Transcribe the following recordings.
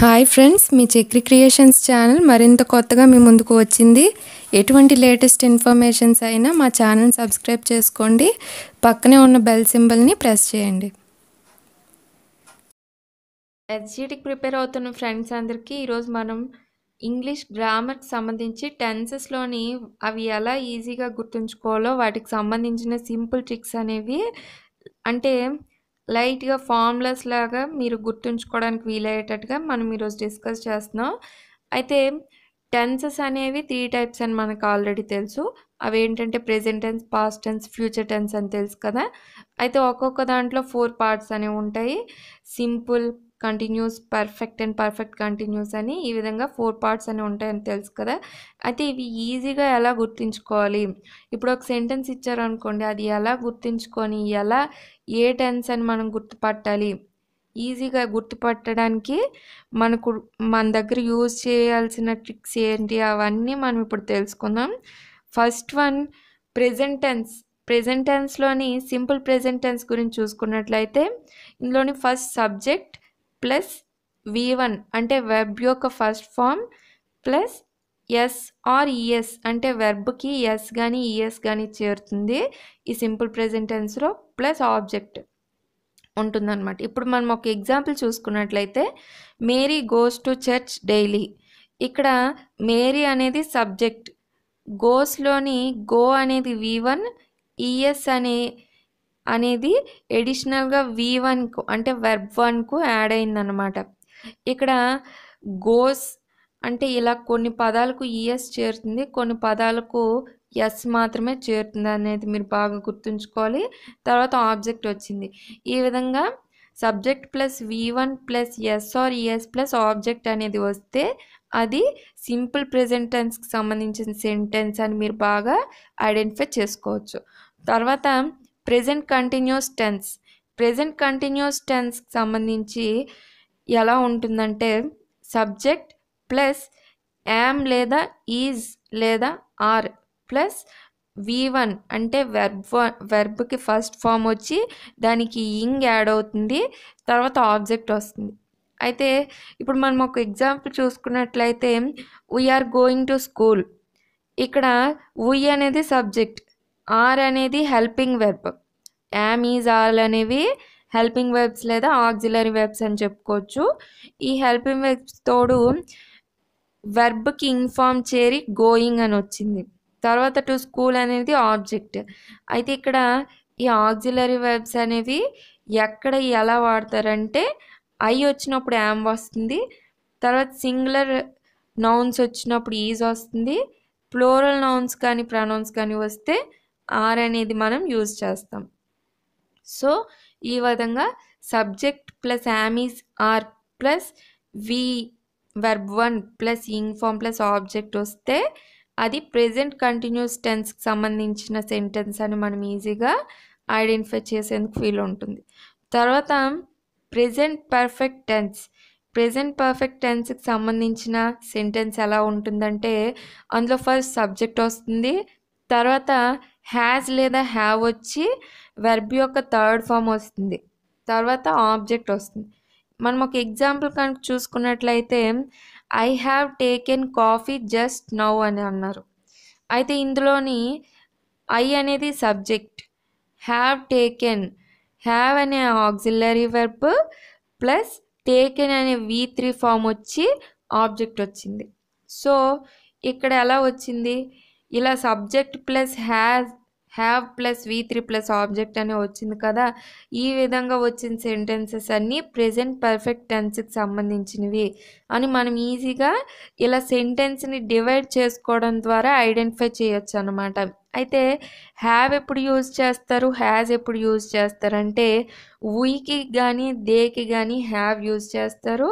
Hi friends మీ Chakri creations channel మరింత కొత్తగా మీ ముందుకు వచ్చింది. ఎటువంటి లేటెస్ట్ ఇన్ఫర్మేషన్స్ అయినా మా ఛానల్ సబ్స్క్రైబ్ చేసుకోండి. పక్కనే ఉన్న బెల్ సింబల్ని ప్రెస్ చేయండి. ఎస్జీటీకి ప్రిపేర్ అవుతున్న ఫ్రెండ్స్ అందరికీ ఈరోజు మనం ఇంగ్లీష్ గ్రామర్కి సంబంధించి టెన్సెస్లోని అవి ఎలా ఈజీగా గుర్తుంచుకోవాలో వాటికి సంబంధించిన సింపుల్ ట్రిక్స్ అనేవి అంటే లైట్గా ఫార్ములాస్ లాగా మీరు గుర్తుంచుకోవడానికి వీలయ్యేటట్టుగా మనం ఈరోజు డిస్కస్ చేస్తున్నాం. అయితే టెన్సెస్ అనేవి త్రీ టైప్స్ అని మనకు ఆల్రెడీ తెలుసు. అవి ఏంటంటే present tense past tense future tense అని తెలుసు కదా. అయితే ఒక్కొక్క దాంట్లో ఫోర్ పార్ట్స్ అనేవి ఉంటాయి. Simple continuous perfect and perfect continuous అని ఈ విధంగా ఫోర్ పార్ట్స్ అని ఉంటాయని తెలుసు కదా. అయితే ఇవి ఈజీగా ఎలా గుర్తుంచుకోవాలి? ఇప్పుడు ఒక సెంటెన్స్ ఇచ్చారనుకోండి అది ఎలా గుర్తుంచుకొని ఎలా ఏ టెన్స్ అని మనం గుర్తుపట్టాలి? ఈజీగా గుర్తుపట్టడానికి మనకు మన దగ్గర యూజ్ చేయాల్సిన ట్రిక్స్ ఏంటి? అవన్నీ మనం ఇప్పుడు తెలుసుకుందాం. First one present tense. Present టెన్స్లోని simple present tense గురించి చూసుకున్నట్లయితే ఇందులోని first subject plus V one అంటే వెబ్ యొక్క first form plus S or ES అంటే వెర్బ్కి ఎస్ కానీ ఈఎస్ కానీ చేరుతుంది. ఈ సింపుల్ ప్రెజెంట్ టెన్స్లో ప్లస్ ఆబ్జెక్ట్ ఉంటుందన్నమాట. ఇప్పుడు మనం ఒక ఎగ్జాంపుల్ చూసుకున్నట్లయితే Mary goes to church daily. ఇక్కడ మేరీ అనేది సబ్జెక్ట్ గోస్లోని గో అనేది వి వన్ ఈఎస్ అనే అనేది ఎడిషనల్గా వి వన్కు అంటే వెర్బ్ వన్కు యాడ్ అయిందనమాట ఇక్కడ గోస్ అంటే ఇలా కొన్ని పదాలకు ఈఎస్ చేరుతుంది కొన్ని పదాలకు ఎస్ మాత్రమే చేరుతుంది అనేది మీరు బాగా గుర్తుంచుకోవాలి. తర్వాత ఆబ్జెక్ట్ వచ్చింది. ఈ విధంగా subject plus V one plus S or ES plus object అనేది వస్తే అది సింపుల్ ప్రెజెంట్ టెన్స్కి సంబంధించిన సెంటెన్స్ అని మీరు బాగా ఐడెంటిఫై చేసుకోవచ్చు. తర్వాత present continuous tense present continuous టెన్స్కి సంబంధించి ఎలా ఉంటుందంటే సబ్జెక్ట్ ప్లస్ యామ్ లేదా ఈజ్ లేదా ఆర్ ప్లస్ వి వన్ అంటే వెర్బ్ వన్ వెర్బ్కి ఫస్ట్ ఫామ్ వచ్చి దానికి ఇంగ్ యాడ్ అవుతుంది తర్వాత ఆబ్జెక్ట్ వస్తుంది. అయితే ఇప్పుడు మనం ఒక ఎగ్జాంపుల్ చూసుకున్నట్లయితే వీఆర్ గోయింగ్ టు స్కూల్ ఇక్కడ ఉయ్ అనేది సబ్జెక్ట్ ఆర్ అనేది helping verb am is are అనేవి హెల్పింగ్ వెబ్స్ లేదా ఆక్సిలరీ వెబ్స్ అని చెప్పుకోవచ్చు. ఈ హెల్పింగ్ వెబ్స్ తోడు వెర్బ్కి ఇన్ఫామ్ చేరి గోయింగ్ అని వచ్చింది. తర్వాత టు స్కూల్ అనేది ఆబ్జెక్ట్ అయితే ఇక్కడ ఈ ఆక్సిలరీ వెర్బ్స్ అనేవి ఎక్కడ ఎలా వాడతారంటే ఐ వచ్చినప్పుడు యామ్ వస్తుంది తర్వాత సింగులర్ నౌన్స్ వచ్చినప్పుడు ఈజ్ వస్తుంది ప్లోరల్ నౌన్స్ కానీ ప్రనౌన్స్ కానీ వస్తే ఆర్ అనేది మనం యూజ్ చేస్తాం. సో ఈ విధంగా subject plus am is are plus V verb one plus ing form plus object వస్తే అది ప్రెజెంట్ కంటిన్యూస్ టెన్స్కి సంబంధించిన సెంటెన్స్ అని మనం ఈజీగా ఐడెంటిఫై చేసేందుకు ఫీల్ ఉంటుంది. తర్వాత present perfect tense present perfect టెన్స్కి సంబంధించిన సెంటెన్స్ ఎలా ఉంటుందంటే అందులో ఫస్ట్ సబ్జెక్ట్ వస్తుంది. తర్వాత హ్యాజ్ లేదా హ్యావ్ వచ్చి వెర్బ్ యొక్క థర్డ్ ఫామ్ వస్తుంది. తర్వాత ఆబ్జెక్ట్ వస్తుంది. మనం ఒక ఎగ్జాంపుల్ కనుక చూసుకున్నట్లయితే I have taken coffee just now అని అన్నారు. అయితే ఇందులోని ఐ అనేది సబ్జెక్ట్ హ్యావ్ టేకెన్ హ్యావ్ అనే ఆక్సిలరీ వెర్బ్ ప్లస్ టేకెన్ అనే వి త్రీ ఫామ్ వచ్చి ఆబ్జెక్ట్ వచ్చింది. సో ఇక్కడ ఎలా వచ్చింది? ఇలా subject plus have have plus V three plus object అనే వచ్చింది కదా ఈ విధంగా వచ్చిన సెంటెన్సెస్ అన్నీ ప్రెజెంట్ పర్ఫెక్ట్ టెన్స్కి సంబంధించినవి అని మనం ఈజీగా ఇలా సెంటెన్స్ని డివైడ్ చేసుకోవడం ద్వారా ఐడెంటిఫై చేయొచ్చు అనమాట అయితే హ్యావ్ ఎప్పుడు యూజ్ చేస్తారు హ్యాజ్ ఎప్పుడు యూజ్ చేస్తారంటే వీకి కానీ దేకి కానీ హ్యావ్ యూజ్ చేస్తారు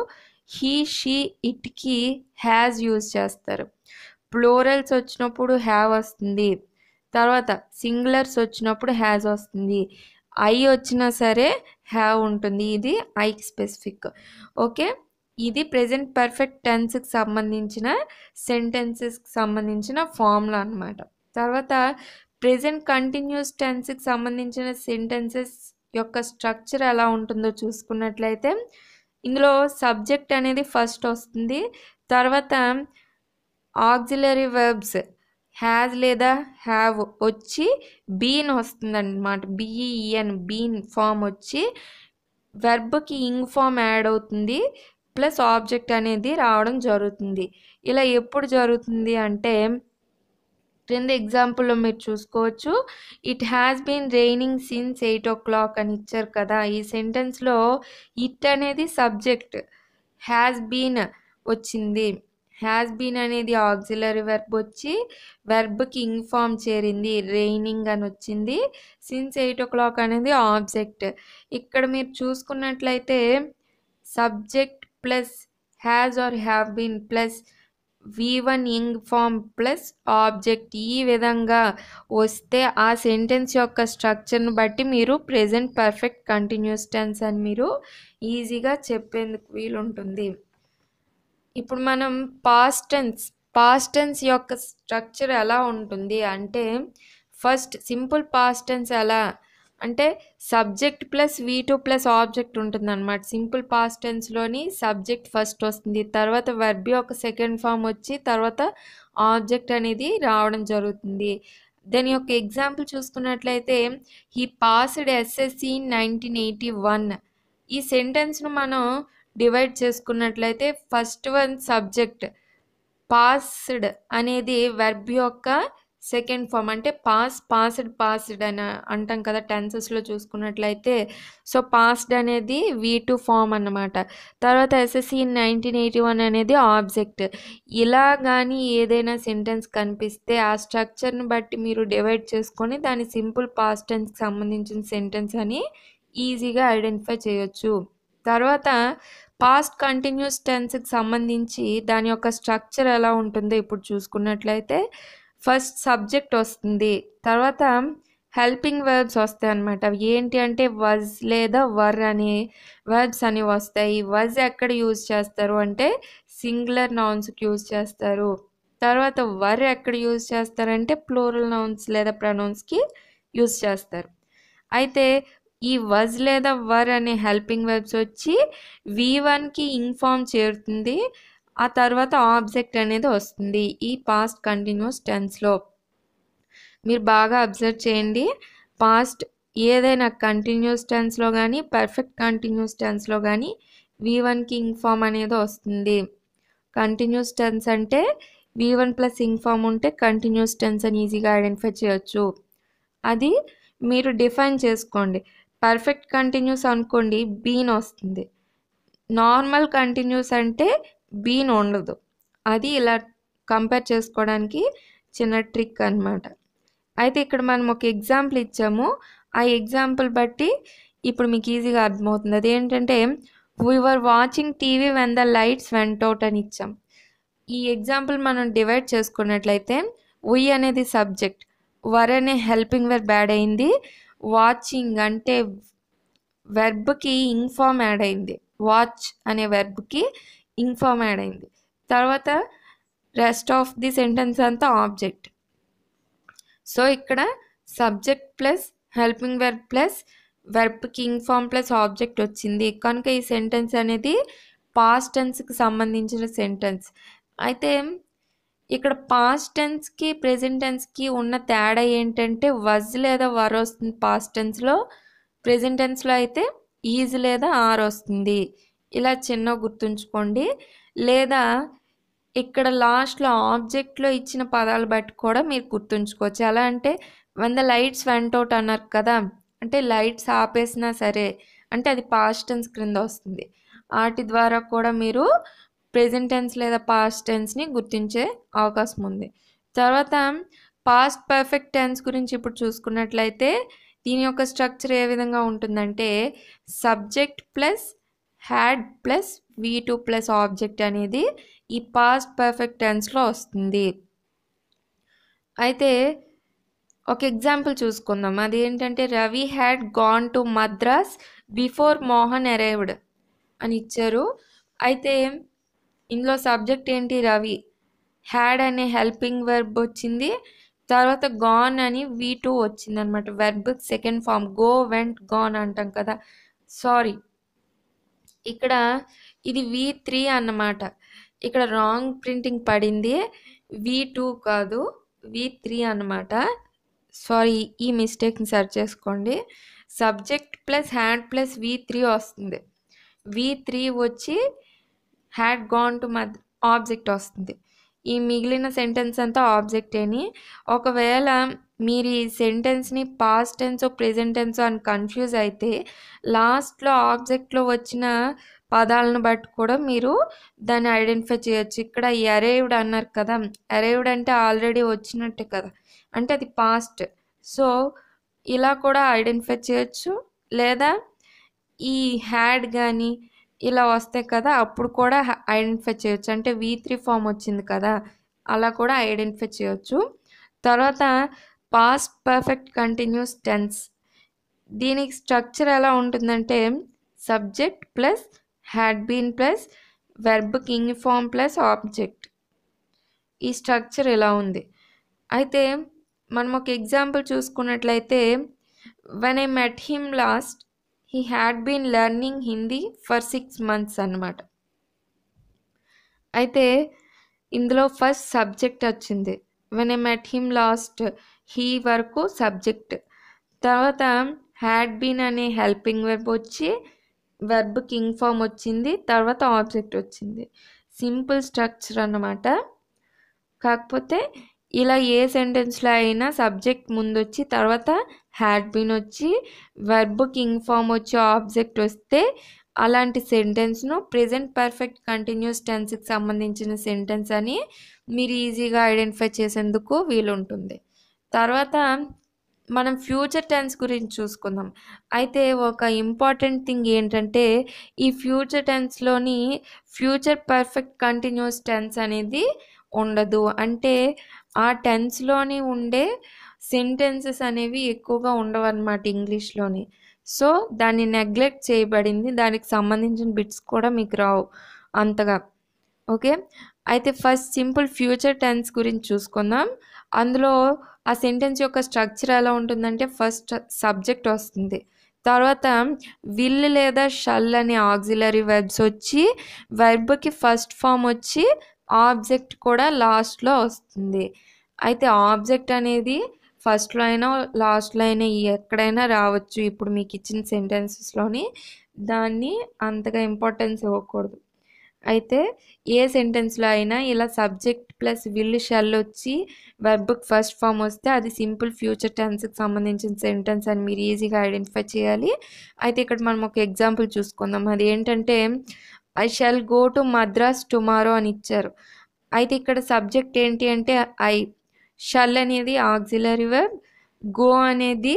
హీ షీ ఇట్కి హ్యాజ్ యూజ్ చేస్తారు. ప్లోరల్స్ వచ్చినప్పుడు హ్యావ్ వస్తుంది. తర్వాత సింగులర్స్ వచ్చినప్పుడు హ్యాజ్ వస్తుంది. ఐ వచ్చినా సరే హ్యావ్ ఉంటుంది. ఇది ఐకి స్పెసిఫిక్ ఓకే? ఇది ప్రెజెంట్ పర్ఫెక్ట్ టెన్స్కి సంబంధించిన సెంటెన్సెస్కి సంబంధించిన ఫార్ములా అనమాట తర్వాత ప్రజెంట్ కంటిన్యూస్ టెన్స్కి సంబంధించిన సెంటెన్సెస్ యొక్క స్ట్రక్చర్ ఎలా ఉంటుందో చూసుకున్నట్లయితే ఇందులో సబ్జెక్ట్ అనేది ఫస్ట్ వస్తుంది. తర్వాత ఆక్సిలరీ వెర్బ్స్ హ్యాజ్ లేదా హ్యావ్ వచ్చి బీన్ వస్తుంది అనమాట B E N been form వచ్చి వెర్బ్కి ఇంగ్ ఫామ్ యాడ్ అవుతుంది ప్లస్ ఆబ్జెక్ట్ అనేది రావడం జరుగుతుంది. ఇలా ఎప్పుడు జరుగుతుంది అంటే క్రింద ఎగ్జాంపుల్లో మీరు చూసుకోవచ్చు. It has been raining since eight o'clock అని ఇచ్చారు కదా. ఈ సెంటెన్స్లో ఇట్ అనేది సబ్జెక్ట్ హ్యాస్ బీన్ వచ్చింది. హ్యాస్ బీన్ అనేది ఆక్సిలరీ వెర్బ్ వచ్చి వెర్బ్కి ఇంగ్ ఫామ్ చేరింది రైనింగ్ అని వచ్చింది. సిన్స్ ఎయిట్ ఓ క్లాక్ అనేది ఆబ్జెక్ట్ ఇక్కడ మీరు చూసుకున్నట్లయితే subject plus has or have been plus V one ing form plus object ఈ విధంగా వస్తే ఆ సెంటెన్స్ యొక్క స్ట్రక్చర్ని బట్టి మీరు ప్రెజెంట్ పర్ఫెక్ట్ కంటిన్యూస్ టెన్స్ అని మీరు ఈజీగా చెప్పేందుకు వీలుంటుంది. ఇప్పుడు మనం పాస్ట్ టెన్స్ పాస్ట్ టెన్స్ యొక్క స్ట్రక్చర్ ఎలా ఉంటుంది అంటే ఫస్ట్ సింపుల్ పాస్ట్ టెన్స్ ఎలా? అంటే subject plus V two plus object ఉంటుంది అనమాట సింపుల్ పాస్ట్ టెన్స్లోని సబ్జెక్ట్ ఫస్ట్ వస్తుంది. తర్వాత వెర్బ్ యొక్క సెకండ్ ఫామ్ వచ్చి తర్వాత ఆబ్జెక్ట్ అనేది రావడం జరుగుతుంది. దాని యొక్క ఎగ్జాంపుల్ చూసుకున్నట్లయితే he passed SSC nineteen eighty one ఈ సెంటెన్స్ను మనం డివైడ్ చేసుకున్నట్లయితే ఫస్ట్ వన్ సబ్జెక్ట్ పాస్డ్ అనేది వెర్బ్ యొక్క సెకండ్ ఫామ్ అంటే పాస్ పాస్డ్ పాస్డ్ అని అంటాం కదా టెన్సెస్లో చూసుకున్నట్లయితే. సో పాస్డ్ అనేది వీ టూ ఫామ్ అన్నమాట. తర్వాత ఎస్ఎస్సి నైన్టీన్ ఎయిటీ వన్ అనేది ఆబ్జెక్ట్ ఇలా కానీ ఏదైనా సెంటెన్స్ కనిపిస్తే ఆ స్ట్రక్చర్ని బట్టి మీరు డివైడ్ చేసుకొని దాని సింపుల్ పాస్ట్ టెన్స్కి సంబంధించిన సెంటెన్స్ అని ఈజీగా ఐడెంటిఫై చేయొచ్చు. తర్వాత పాస్ట్ కంటిన్యూస్ టెన్స్కి సంబంధించి దాని యొక్క స్ట్రక్చర్ ఎలా ఉంటుందో ఇప్పుడు చూసుకున్నట్లయితే ఫస్ట్ సబ్జెక్ట్ వస్తుంది. తర్వాత హెల్పింగ్ వర్బ్స్ వస్తాయి అన్నమాట. అవి ఏంటి అంటే వజ్ లేదా వర్ అనే వర్బ్స్ అని వస్తాయి. వజ్ ఎక్కడ యూజ్ చేస్తారు అంటే సింగులర్ నౌన్స్కి యూజ్ చేస్తారు. తర్వాత వర్ ఎక్కడ యూజ్ చేస్తారంటే ప్లూరల్ నౌన్స్ లేదా ప్రనౌన్స్కి యూజ్ చేస్తారు. అయితే ఈ వజ్ లేదా వర్ అనే హెల్పింగ్ వెబ్స్ వచ్చి వి వన్కి ఇన్ఫామ్ చేరుతుంది. ఆ తర్వాత ఆబ్జెక్ట్ అనేది వస్తుంది ఈ పాస్ట్ కంటిన్యూస్ టెన్స్లో మీరు బాగా అబ్జర్వ్ చేయండి. పాస్ట్ ఏదైనా కంటిన్యూస్ టెన్స్లో కానీ పర్ఫెక్ట్ కంటిన్యూస్ టెన్స్లో కానీ వి వన్కి ఇన్ఫామ్ అనేది వస్తుంది. కంటిన్యూస్ టెన్స్ అంటే V one plus ing form ఉంటే కంటిన్యూస్ టెన్స్ అని ఈజీగా ఐడెంటిఫై చేయొచ్చు. అది మీరు డిఫైన్ చేసుకోండి. పర్ఫెక్ట్ కంటిన్యూస్ అనుకోండి బీన్ వస్తుంది. నార్మల్ కంటిన్యూస్ అంటే బీన్ ఉండదు. అది ఇలా కంపేర్ చేసుకోవడానికి చిన్న ట్రిక్ అనమాట అయితే ఇక్కడ మనం ఒక ఎగ్జాంపుల్ ఇచ్చాము. ఆ ఎగ్జాంపుల్ బట్టి ఇప్పుడు మీకు ఈజీగా అర్థమవుతుంది. అదేంటంటే we were watching TV when the lights went out అని ఇచ్చాం. ఈ ఎగ్జాంపుల్ మనం డివైడ్ చేసుకున్నట్లయితే ఉయ్ అనేది సబ్జెక్ట్. వర్ అనే హెల్పింగ్ వర్ బ్యాడ్ అయింది. వాచింగ్ అంటే వెర్బ్కి ఇన్ఫామ్ యాడ్ అయింది. వాచ్ అనే వెర్బ్కి ఇన్ఫామ్ యాడ్ అయింది. తర్వాత రెస్ట్ ఆఫ్ ది సెంటెన్స్ అంతా ఆబ్జెక్ట్ సో ఇక్కడ subject plus helping verb plus వెర్బ్కి ing form plus object వచ్చింది. కనుక ఈ సెంటెన్స్ అనేది పాస్ట్ టెన్స్కి సంబంధించిన సెంటెన్స్ అయితే ఇక్కడ పాస్ట్ టెన్స్కి ప్రెజెంట్ టెన్స్కి ఉన్న తేడా ఏంటంటే వజ్ లేదా వర్ వస్తుంది పాస్ట్ టెన్స్లో ప్రెజెంట్ టెన్స్లో అయితే ఈజ్ లేదా ఆర్ వస్తుంది. ఇలా చిన్న గుర్తుంచుకోండి. లేదా ఇక్కడ లాస్ట్లో ఆబ్జెక్ట్లో ఇచ్చిన పదాలు బట్టి కూడా మీరు గుర్తుంచుకోవచ్చు. ఎలా అంటే వంద లైట్స్ వెంట్ అవుట్ అన్నారు కదా. అంటే లైట్స్ ఆపేసినా సరే అంటే అది పాస్ట్ టెన్స్ క్రింద వస్తుంది. వాటి ద్వారా కూడా మీరు ప్రెజెంట్ టెన్స్ లేదా పాస్ట్ టెన్స్ని గుర్తించే అవకాశం ఉంది. తర్వాత పాస్ట్ పర్ఫెక్ట్ టెన్స్ గురించి ఇప్పుడు చూసుకున్నట్లయితే దీని యొక్క స్ట్రక్చర్ ఏ విధంగా ఉంటుందంటే subject plus had plus V two plus object అనేది ఈ పాస్ట్ పర్ఫెక్ట్ టెన్స్లో వస్తుంది. అయితే ఒక ఎగ్జాంపుల్ చూసుకుందాం. అది ఏంటంటే Ravi had gone to Madras before Mohan arrived అని ఇచ్చారు. అయితే ఇందులో సబ్జెక్ట్ ఏంటి రవి? హ్యాడ్ అనే హెల్పింగ్ వెర్బ్ వచ్చింది. తర్వాత గాన్ అని వి టూ వచ్చింది అనమాట verb second form go went gone అంటాం కదా. సారీ ఇక్కడ ఇది వి త్రీ అన్నమాట. ఇక్కడ రాంగ్ ప్రింటింగ్ పడింది. వి టూ కాదు. వి త్రీ అన్నమాట. సారీ ఈ మిస్టేక్ని సెర్చ్ చేసుకోండి. Subject plus hand plus V three వస్తుంది. వి త్రీ వచ్చి హ్యాడ్ గాన్ టు మద్ ఆబ్జెక్ట్ వస్తుంది. ఈ మిగిలిన సెంటెన్స్ అంతా ఆబ్జెక్టేని ఒకవేళ మీరు ఈ సెంటెన్స్ని పాస్ట్ టెన్స్ ప్రెజెంట్ టెన్స్ అని కన్ఫ్యూజ్ అయితే లాస్ట్లో ఆబ్జెక్ట్లో వచ్చిన పదాలను బట్టి కూడా మీరు దాన్ని ఐడెంటిఫై చేయొచ్చు. ఇక్కడ అరైవ్డ్ అన్నారు కదా అరైవ్డ్ అంటే ఆల్రెడీ వచ్చినట్టే కదా అంటే అది పాస్ట్ సో ఇలా కూడా ఐడెంటిఫై చేయొచ్చు. లేదా ఈ హ్యాడ్ కానీ ఇలా వస్తాయి కదా అప్పుడు కూడా ఐడెంటిఫై చేయొచ్చు. అంటే వి త్రీ ఫామ్ వచ్చింది కదా అలా కూడా ఐడెంటిఫై చేయొచ్చు. తర్వాత పాస్ట్ పర్ఫెక్ట్ కంటిన్యూస్ టెన్స్. దీనికి స్ట్రక్చర్ ఎలా ఉంటుందంటే subject plus had been plus verb ing form plus object. ఈ స్ట్రక్చర్ ఇలా ఉంది. అయితే మనం ఒక ఎగ్జాంపుల్ చూసుకున్నట్లయితే when I met him last he had been learning Hindi for six months అన్నమాట. అయితే ఇందులో ఫస్ట్ సబ్జెక్ట్ వచ్చింది. When I met him last he వరకు సబ్జెక్ట్ తర్వాత హ్యాడ్ బీన్ అనే హెల్పింగ్ వెర్బ్ వచ్చి వెర్బ్ కింగ్ ఫామ్ వచ్చింది. తర్వాత ఆబ్జెక్ట్ వచ్చింది. సింపుల్ స్ట్రక్చర్ అన్నమాట. కాకపోతే ఇలా ఏ సెంటెన్స్లో అయినా సబ్జెక్ట్ ముందు వచ్చి తర్వాత హ్యాడ్ బీన్ వచ్చి వెర్బ్ కింగ్ ఫామ్ వచ్చి ఆబ్జెక్ట్ వస్తే అలాంటి సెంటెన్స్ను ప్రెజెంట్ పర్ఫెక్ట్ కంటిన్యూస్ టెన్స్కి సంబంధించిన సెంటెన్స్ అని మీరు ఈజీగా ఐడెంటిఫై చేసేందుకు వీలుంటుంది. తర్వాత మనం ఫ్యూచర్ టెన్స్ గురించి చూసుకుందాం. అయితే ఒక ఇంపార్టెంట్ థింగ్ ఏంటంటే ఈ ఫ్యూచర్ టెన్స్లోని ఫ్యూచర్ పర్ఫెక్ట్ కంటిన్యూస్ టెన్స్ అనేది ఉండదు. అంటే ఆ టెన్స్లోని ఉండే సెంటెన్సెస్ అనేవి ఎక్కువగా ఉండవు అనమాట ఇంగ్లీష్లోని సో దాన్ని నెగ్లెక్ట్ చేయబడింది. దానికి సంబంధించిన బిట్స్ కూడా మీకు రావు అంతగా. ఓకే? అయితే ఫస్ట్ సింపుల్ ఫ్యూచర్ టెన్స్ గురించి చూసుకుందాం. అందులో ఆ సెంటెన్స్ యొక్క స్ట్రక్చర్ ఎలా ఉంటుందంటే ఫస్ట్ సబ్జెక్ట్ వస్తుంది. తర్వాత విల్ లేదా షల్ అనే ఆక్సిలరీ వెర్బ్స్ వచ్చి వెర్బ్కి ఫస్ట్ ఫామ్ వచ్చి ఆబ్జెక్ట్ కూడా లాస్ట్లో వస్తుంది. అయితే ఆబ్జెక్ట్ అనేది ఫస్ట్లో అయినా లాస్ట్లో అయినా ఎక్కడైనా రావచ్చు. ఇప్పుడు మీకు ఇచ్చిన సెంటెన్సెస్లోని దాన్ని అంతగా ఇంపార్టెన్స్ ఇవ్వకూడదు. అయితే ఏ సెంటెన్స్లో అయినా ఇలా సబ్జెక్ట్ ప్లస్ విల్ షెల్ వచ్చి వెర్బ్కి ఫస్ట్ ఫామ్ వస్తే అది సింపుల్ ఫ్యూచర్ టెన్స్కి సంబంధించిన సెంటెన్స్ అని మీరు ఈజీగా ఐడెంటిఫై చేయాలి. అయితే ఇక్కడ మనం ఒక ఎగ్జాంపుల్ చూసుకుందాం. అది ఏంటంటే I shall go to Madras tomorrow అని ఇచ్చారు. అయితే ఇక్కడ సబ్జెక్ట్ ఏంటి అంటే ఐ షల్ అనేది ఆక్సిలరీ వెర్బ్ గో అనేది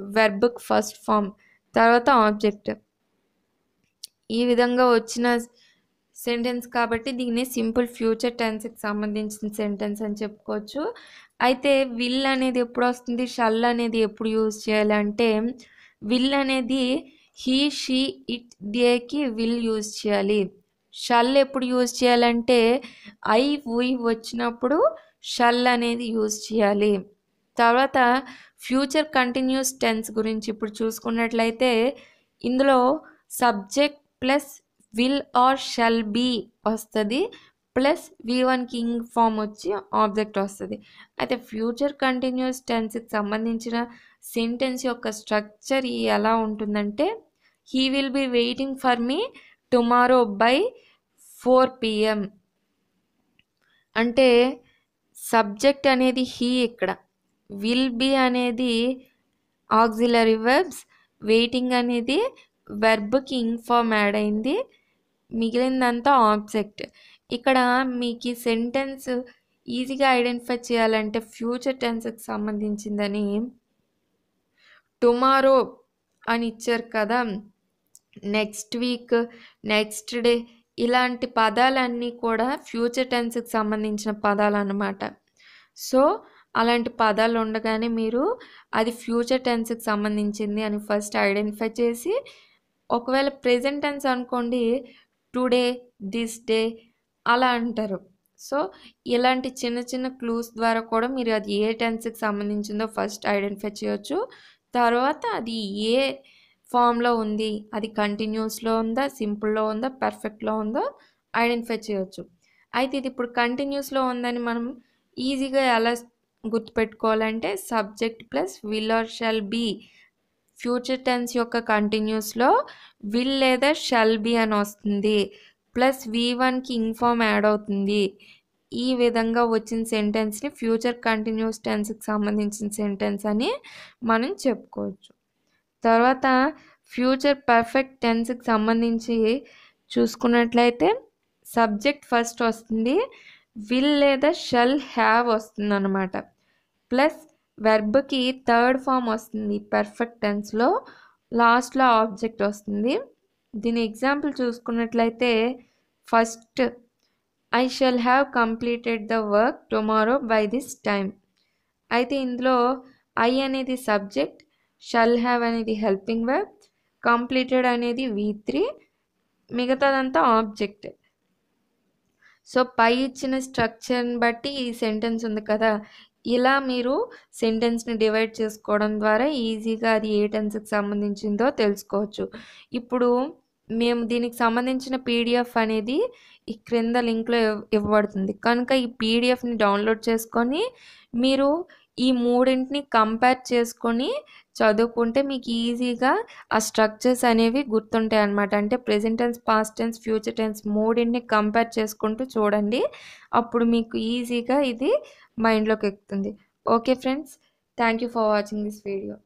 వెర్బ్కి ఫస్ట్ ఫామ్ తర్వాత ఆబ్జెక్ట్. ఈ విధంగా వచ్చిన సెంటెన్స్ కాబట్టి దీన్ని సింపుల్ ఫ్యూచర్ టెన్స్కి సంబంధించిన సెంటెన్స్ అని చెప్పుకోవచ్చు. అయితే విల్ అనేది ఎప్పుడు వస్తుంది? షల్ అనేది ఎప్పుడు యూజ్ చేయాలంటే విల్ అనేది హీ షీ ఇట్ దేకి విల్ యూజ్ చేయాలి. షల్ ఎప్పుడు యూజ్ చేయాలంటే ఐ ఉయ్ వచ్చినప్పుడు షల్ అనేది యూజ్ చేయాలి. తర్వాత ఫ్యూచర్ కంటిన్యూస్ టెన్స్ గురించి ఇప్పుడు చూసుకున్నట్లయితే ఇందులో subject plus will or shall be వస్తుంది. Plus V one ing form వచ్చి ఆబ్జెక్ట్ వస్తుంది. అయితే ఫ్యూచర్ కంటిన్యూస్ టెన్స్కి సంబంధించిన సెంటెన్స్ యొక్క స్ట్రక్చర్ ఎలా ఉంటుందంటే he will be waiting for me tomorrow by four PM అంటే సబ్జెక్ట్ అనేది హీ ఇక్కడ. విల్ బీ అనేది ఆక్సిలరీ వెబ్స్ వెయిటింగ్ అనేది వెర్బ్కి ఇన్ఫామ్ యాడ్ అయింది. మిగిలిందంతా ఆబ్జెక్ట్. ఇక్కడ మీకు ఈ సెంటెన్స్ ఈజీగా ఐడెంటిఫై చేయాలంటే ఫ్యూచర్ టెన్స్కి సంబంధించిందని టుమారో అని ఇచ్చారు కదా. నెక్స్ట్ వీక్ నెక్స్ట్ డే ఇలాంటి పదాలన్నీ కూడా ఫ్యూచర్ టెన్స్కి సంబంధించిన పదాలు అన్నమాట సో అలాంటి పదాలు ఉండగానే మీరు అది ఫ్యూచర్ టెన్స్కి సంబంధించింది అని ఫస్ట్ ఐడెంటిఫై చేసి ఒకవేళ ప్రెజెంట్ టెన్స్ అనుకోండి టుడే దిస్ డే అలా అంటారు సో ఇలాంటి చిన్న చిన్న క్లూస్ ద్వారా కూడా మీరు అది ఏ టెన్స్కి సంబంధించిందో ఫస్ట్ ఐడెంటిఫై చేయొచ్చు తర్వాత అది ఏ ఫామ్‌లో ఉంది. అది కంటిన్యూస్‌లో ఉందా? సింపుల్‌లో ఉందా? పర్ఫెక్ట్‌లో ఉందో ఐడెంటిఫై చేయొచ్చు. అయితే ఇది ఇప్పుడు కంటిన్యూస్‌లో ఉందని మనం ఈజీగా ఎలా గుర్తుపెట్టుకోవాలంటే subject plus will or shall be future tense యొక్క కంటిన్యూస్‌లో విల్ లేదా షల్ బీ అని వస్తుంది. ప్లస్ వి వన్‌కి ఇన్ఫామ్ యాడ్ అవుతుంది. ఈ విధంగా వచ్చిన సెంటెన్స్‌ని ఫ్యూచర్ కంటిన్యూస్ టెన్స్‌కి సంబంధించిన సెంటెన్స్ అని మనం చెప్పుకోవచ్చు. తర్వాత ఫ్యూచర్ పర్ఫెక్ట్ టెన్స్‌కి సంబంధించి చూసుకున్నట్లయితే సబ్జెక్ట్ ఫస్ట్ వస్తుంది. విల్ లేదా షల్ హ్యావ్ వస్తుందన్నమాట. ప్లస్ వెర్బ్‌కి థర్డ్ ఫామ్ వస్తుంది పర్ఫెక్ట్ టెన్స్‌లో. లాస్ట్‌లో ఆబ్జెక్ట్ వస్తుంది. దీని ఎగ్జాంపుల్ చూసుకున్నట్లయితే first I shall have completed the work tomorrow by this time. అయితే ఇందులో ఐ అనేది సబ్జెక్ట్, షల్ హ్యావ్ అనేది హెల్పింగ్ వర్బ్, కంప్లీటెడ్ అనేది వి3 మిగతాదంతా ఆబ్జెక్ట్. సో, పై ఇచ్చిన స్ట్రక్చర్‌ని బట్టి ఈ సెంటెన్స్ ఉంది కదా! ఇలా మీరు సెంటెన్స్‌ని డివైడ్ చేసుకోవడం ద్వారా ఈజీగా అది ఏ టెన్స్‌కి సంబంధించిందో తెలుసుకోవచ్చు. ఇప్పుడు మేము దీనికి సంబంధించిన పీడిఎఫ్ అనేది ఈ క్రింద లింక్‌లో ఇవ్వబడుతుంది. కనుక ఈ పీడిఎఫ్‌ని డౌన్లోడ్ చేసుకొని మీరు ఈ మూడింటిని కంపేర్ చేసుకొని చదువుకుంటే మీకు ఈజీగా ఆ స్ట్రక్చర్స్ అనేవి గుర్తుంటాయి అనమాట అంటే present tense, past tense, future tense మూడింటిని కంపేర్ చేసుకుంటూ చూడండి. అప్పుడు మీకు ఈజీగా ఇది మైండ్‌లోకి ఎక్కుతుంది. Okay friends. Thank you for watching this video.